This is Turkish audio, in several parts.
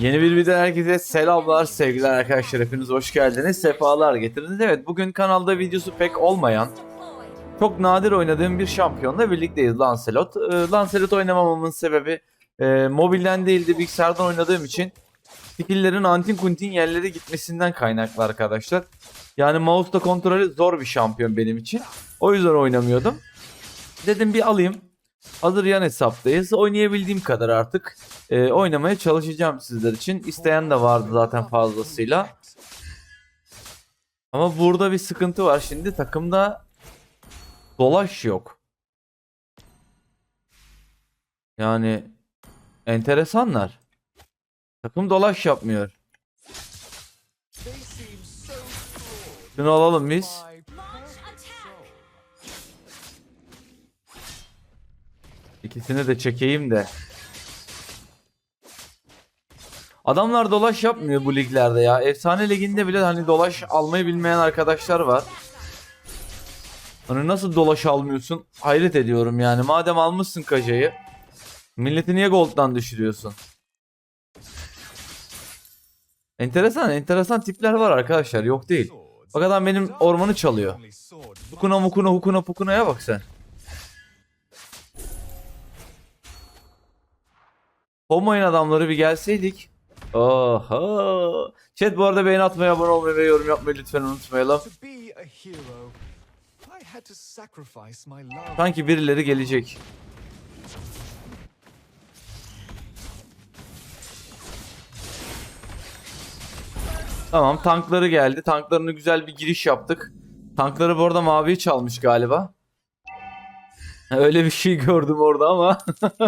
Yeni bir videodan herkese selamlar sevgiler arkadaşlar. Hepiniz hoş geldiniz sefalar getirdiniz. Evet bugün kanalda videosu pek olmayan çok nadir oynadığım bir şampiyonla birlikteyiz Lancelot. Ee, Lancelot oynamamamın sebebi e, mobilden değil de bilgisayardan oynadığım için skilllerin antin kuntin yerlere gitmesinden kaynaklı arkadaşlar. Yani mouse'da kontrolü zor bir şampiyon benim için. O yüzden oynamıyordum. Dedim bir alayım Hazır yan hesaptayız. Oynayabildiğim kadar artık e, oynamaya çalışacağım sizler için. İsteyen de vardı zaten fazlasıyla. Ama burada bir sıkıntı var. Şimdi takımda dolaş yok. Yani enteresanlar. Takım dolaş yapmıyor. Şunu alalım biz. İkisini de çekeyim de. Adamlar dolaş yapmıyor bu liglerde ya. Efsane liginde bile hani dolaş almayı bilmeyen arkadaşlar var. Hani nasıl dolaş almıyorsun? Hayret ediyorum yani. Madem almışsın kajayı. Milleti niye gold'dan düşürüyorsun? Enteresan, enteresan tipler var arkadaşlar. Yok değil. Bak adam benim ormanı çalıyor. Hukuna mukuna hukuna pukunaya bak sen. Homoyun adamları bir gelseydik. Oha. Chat bu arada beğeni atmayı, abone olmayı ve yorum yapmayı lütfen unutmayalım. Sanki birileri gelecek. Tamam tankları geldi. Tanklarını güzel bir giriş yaptık. Tankları bu arada maviyi çalmış galiba. Öyle bir şey gördüm orada ama.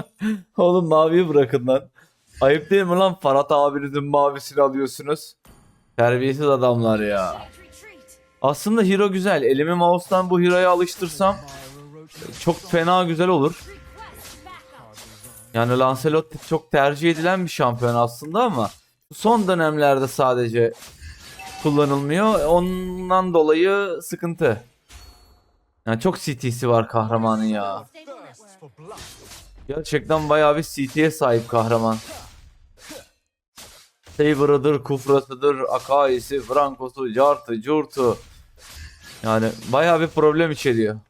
Oğlum maviyi bırakın lan. Ayıp değil mi lan Farhat abinizin mavisini alıyorsunuz? Terbiyesiz adamlar ya. Aslında hero güzel. Elimi mouse'tan bu hero'ya alıştırsam çok fena güzel olur. Yani Lancelot çok tercih edilen bir şampiyon aslında ama son dönemlerde sadece kullanılmıyor. Ondan dolayı sıkıntı. Yani çok CT'si var kahramanın ya. Gerçekten bayağı bir CT'ye sahip kahraman. Saber'ıdır, Kufrası'dır, Akai'si, Franco'su, Cart'ı, Curt'u. Yani bayağı bir problem içeriyor.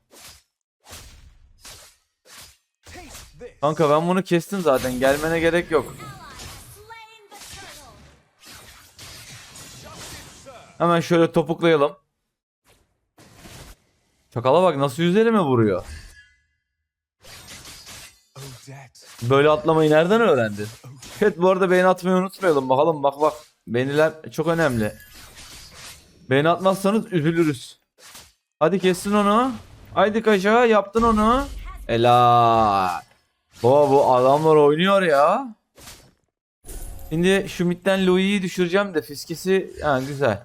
Kanka ben bunu kestim zaten. Gelmene gerek yok. Hemen şöyle topuklayalım. Çakala bak nasıl üzerime vuruyor. Böyle atlamayı nereden öğrendin? Evet bu arada beğeni atmayı unutmayalım. Bakalım bak bak. Beğeniler çok önemli. Beğeni atmazsanız üzülürüz. Hadi kessin onu. Haydi kaşa yaptın onu. Helal. Baba bu adamlar oynuyor ya. Şimdi şu midden Louis'i düşüreceğim de fiskesi ha, güzel.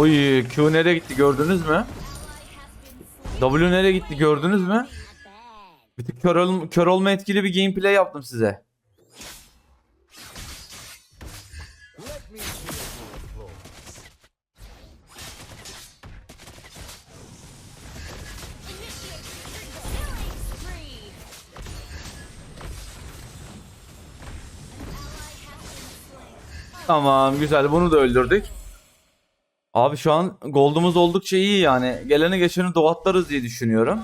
Oy Q nereye gitti gördünüz mü? W nereye gitti gördünüz mü? Bir tık kör, ol- kör olma etkili bir gameplay yaptım size. Tamam güzel bunu da öldürdük. Abi şu an gold'umuz oldukça iyi yani. Geleni geçeni doğatlarız diye düşünüyorum.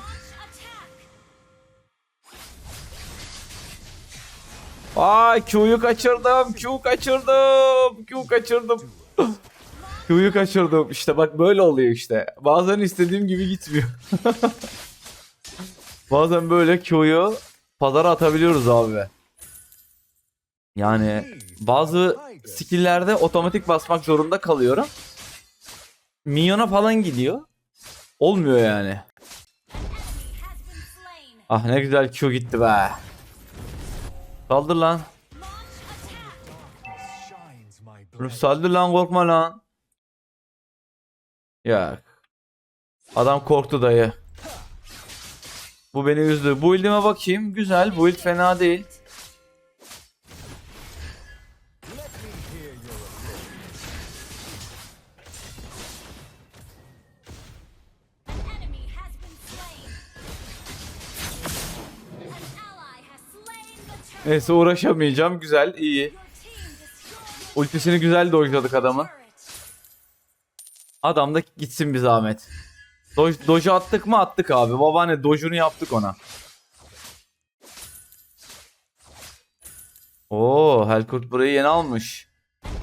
Ay Q'yu kaçırdım. Q kaçırdım. Q kaçırdım. Q'yu kaçırdım. İşte bak böyle oluyor işte. Bazen istediğim gibi gitmiyor. Bazen böyle Q'yu pazara atabiliyoruz abi. Yani bazı skill'lerde otomatik basmak zorunda kalıyorum. Minyona falan gidiyor. Olmuyor yani. Ah ne güzel Q gitti be. Saldır lan. Saldır lan korkma lan. Ya. Adam korktu dayı. Bu beni üzdü. Bu build'ime bakayım. Güzel. Bu build fena değil. Neyse uğraşamayacağım. Güzel, iyi. Ultisini güzel dojladık adamın. Adam da gitsin bir zahmet. Doj, attık mı attık abi. Babaanne dojunu yaptık ona. Oo, Helkurt burayı yeni almış.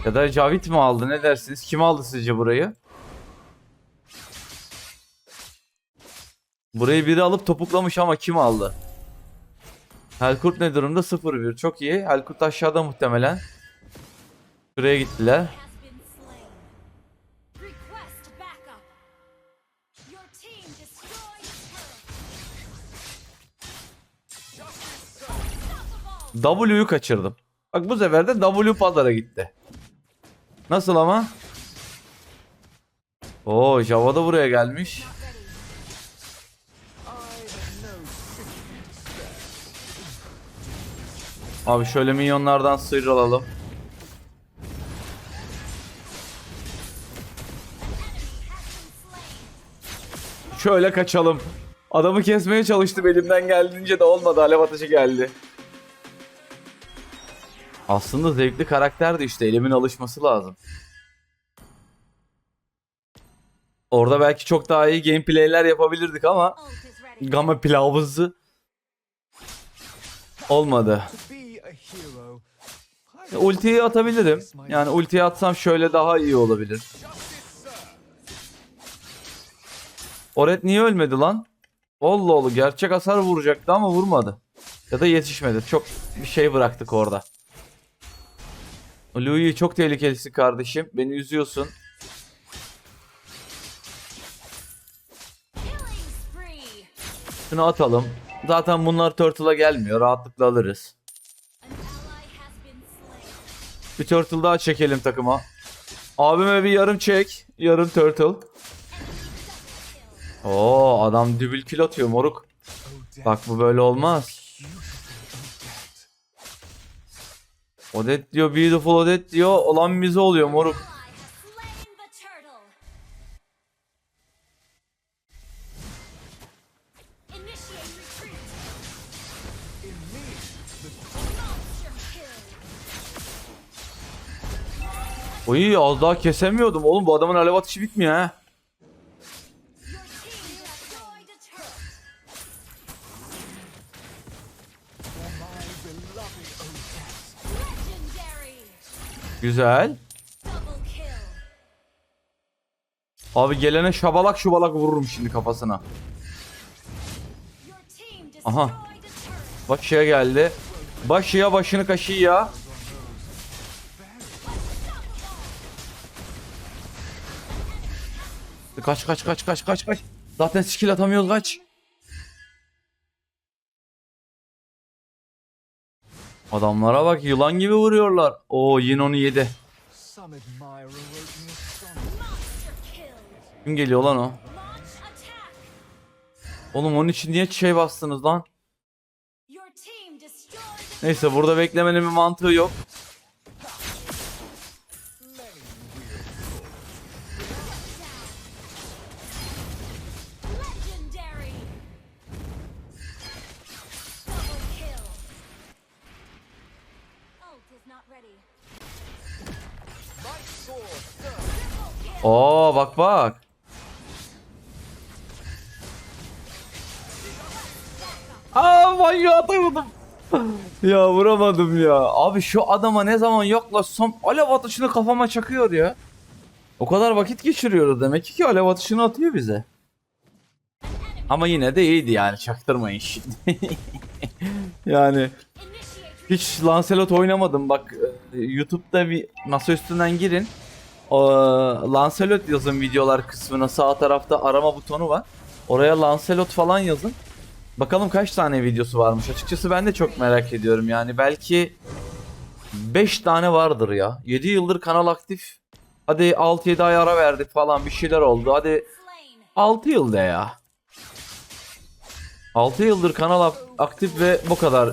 Ya da Cavit mi aldı ne dersiniz? Kim aldı sizce burayı? Burayı biri alıp topuklamış ama kim aldı? Helkurt ne durumda? 0-1. Çok iyi. Helkurt aşağıda muhtemelen. Şuraya gittiler. W'yu kaçırdım. Bak bu sefer de W pazara gitti. Nasıl ama? Oo Java da buraya gelmiş. Abi şöyle minyonlardan sıyrılalım. Şöyle kaçalım. Adamı kesmeye çalıştım elimden geldiğince de olmadı. Alev ateşi geldi. Aslında zevkli karakterdi işte. Elimin alışması lazım. Orada belki çok daha iyi gameplay'ler yapabilirdik ama. Gamma pilavımızı olmadı. Ultiyi atabilirim. Yani ultiyi atsam şöyle daha iyi olabilir. Oret niye ölmedi lan? Allah Allah gerçek hasar vuracaktı ama vurmadı. Ya da yetişmedi. Çok bir şey bıraktık orada. Louis çok tehlikelisin kardeşim. Beni üzüyorsun. Şunu atalım. Zaten bunlar Turtle'a gelmiyor. Rahatlıkla alırız. Bir Turtle daha çekelim takıma. Abime bir yarım çek. Yarım Turtle. Oo adam dübül kill atıyor moruk. Bak bu böyle olmaz. Odette diyor beautiful Odette diyor. Olan bize oluyor moruk. Oy az daha kesemiyordum oğlum. Bu adamın alev atışı bitmiyor ha. Güzel. Abi gelene şabalak şubalak vururum şimdi kafasına. Aha. Başıya geldi. Başıya başını kaşığı Kaç kaç kaç kaç kaç kaç. Zaten skill atamıyoruz kaç. Adamlara bak yılan gibi vuruyorlar. Oo yine onu yedi. Kim geliyor lan o? Oğlum onun için niye şey bastınız lan? Neyse burada beklemenin bir mantığı yok. Oo bak bak. Aa manyağı atamadım. ya vuramadım ya. Abi şu adama ne zaman yaklaşsam alev atışını kafama çakıyor ya. O kadar vakit geçiriyoruz demek ki alev atışını atıyor bize. Ama yine de iyiydi yani çaktırmayın şimdi. yani hiç Lancelot oynamadım bak e, YouTube'da bir masa üstünden girin. Lancelot yazın videolar kısmına sağ tarafta arama butonu var. Oraya Lancelot falan yazın. Bakalım kaç tane videosu varmış. Açıkçası ben de çok merak ediyorum yani. Belki 5 tane vardır ya. 7 yıldır kanal aktif. Hadi 6-7 ay ara verdik falan bir şeyler oldu. Hadi slain. 6 yılda ya. 6 yıldır kanal ak- aktif ve bu kadar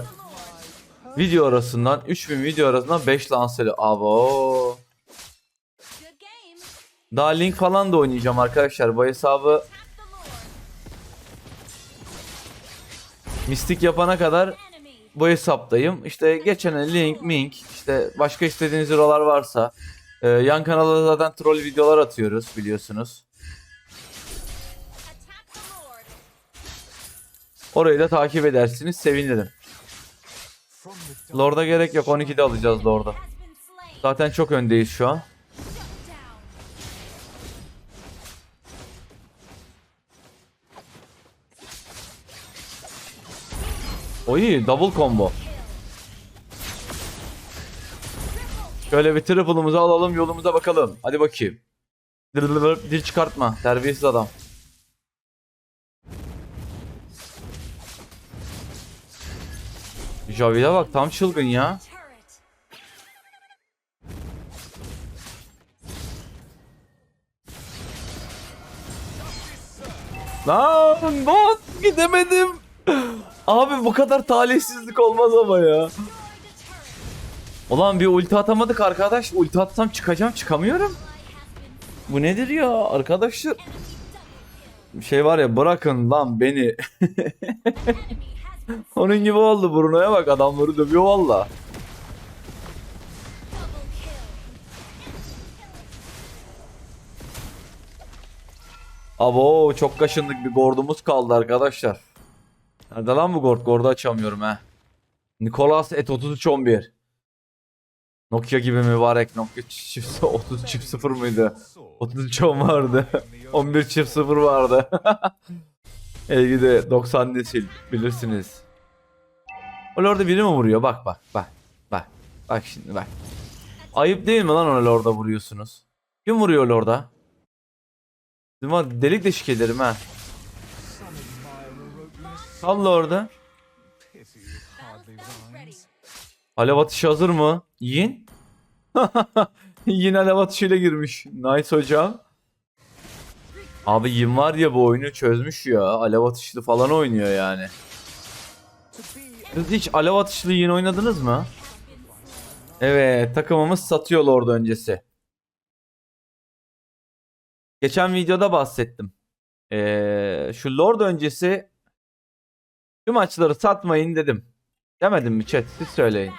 video arasından 3000 video arasından 5 lanseli. Abo. Daha link falan da oynayacağım arkadaşlar. Bu hesabı mistik yapana kadar bu hesaptayım. İşte geçen link, mink, işte başka istediğiniz eurolar varsa e, yan kanalda zaten troll videolar atıyoruz biliyorsunuz. Orayı da takip edersiniz sevinirim. Lord'a gerek yok 12'de alacağız Lord'a. Zaten çok öndeyiz şu an. Oy double combo. Şöyle bir triple'ımızı alalım yolumuza bakalım. Hadi bakayım. Dil çıkartma. Terbiyesiz adam. Javi'de bak tam çılgın ya. Lan bot gidemedim. Abi bu kadar talihsizlik olmaz ama ya. Ulan bir ulti atamadık arkadaş. Ulti atsam çıkacağım çıkamıyorum. Bu nedir ya arkadaşlar? Şey var ya bırakın lan beni. Onun gibi oldu Bruno'ya bak adamları dövüyor valla. Abo çok kaşındık bir gordumuz kaldı arkadaşlar. Nerede lan bu gord? Gordu açamıyorum ha. Nicolas et 3311. Nokia gibi mübarek Nokia çift 30 çift 0 mıydı? 33 10 vardı. 11 çift 0 vardı. Elgide 90 nesil bilirsiniz. O orada biri mi vuruyor? Bak bak bak. Bak. Bak şimdi bak. Ayıp değil mi lan ona orada vuruyorsunuz? Kim vuruyor var delik deşik ederim ha. Salla orada. Alev atışı hazır mı? Yin? Yin alev atışıyla girmiş. Nice hocam. Abi Yin var ya bu oyunu çözmüş ya. Alev atışlı falan oynuyor yani. Siz hiç alev atışlı Yin oynadınız mı? Evet takımımız satıyor Lord öncesi. Geçen videoda bahsettim. Ee, şu Lord öncesi şu maçları satmayın dedim. Demedim mi chat? Siz söyleyin.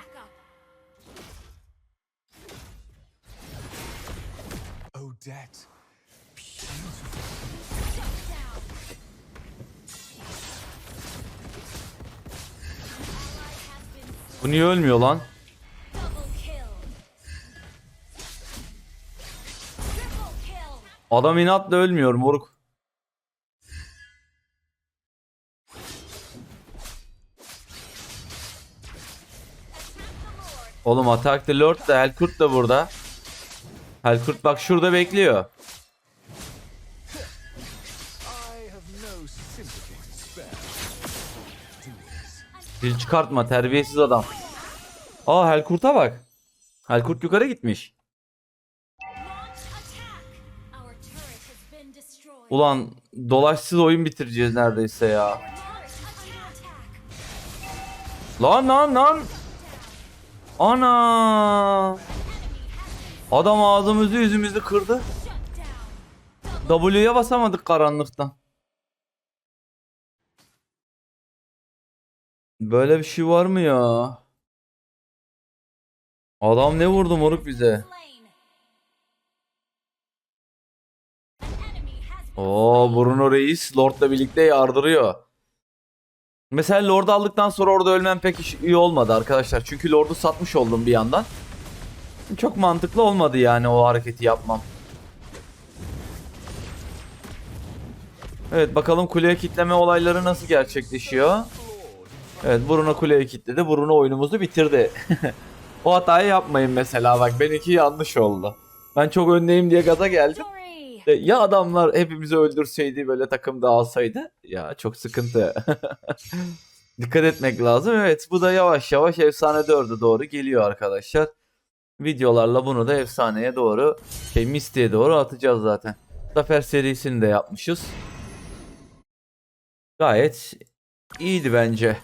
Bu niye ölmüyor lan? Adam inatla ölmüyor moruk. Oğlum Attack the Lord da Helkurt da burada. Helkurt bak şurada bekliyor. Dil çıkartma terbiyesiz adam. Aa Helkurt'a bak. Helkurt yukarı gitmiş. Ulan dolaşsız oyun bitireceğiz neredeyse ya. Lan lan lan. Ana. Adam ağzımızı yüzümüzü kırdı. W'ye basamadık karanlıktan. Böyle bir şey var mı ya? Adam ne vurdu moruk bize? Oo Bruno Reis Lord'la birlikte yardırıyor. Mesela Lord'u aldıktan sonra orada ölmem pek iyi olmadı arkadaşlar. Çünkü Lord'u satmış oldum bir yandan. Çok mantıklı olmadı yani o hareketi yapmam. Evet bakalım kuleye kitleme olayları nasıl gerçekleşiyor. Evet Bruno kuleye kilitledi. Bruno oyunumuzu bitirdi. o hatayı yapmayın mesela bak benimki yanlış oldu. Ben çok öndeyim diye gaza geldim. İşte ya adamlar hepimizi öldürseydi böyle takım dağılsaydı ya çok sıkıntı. Dikkat etmek lazım. Evet bu da yavaş yavaş efsane 4'e doğru geliyor arkadaşlar. Videolarla bunu da efsaneye doğru şey Misty'ye doğru atacağız zaten. Zafer serisini de yapmışız. Gayet iyiydi bence.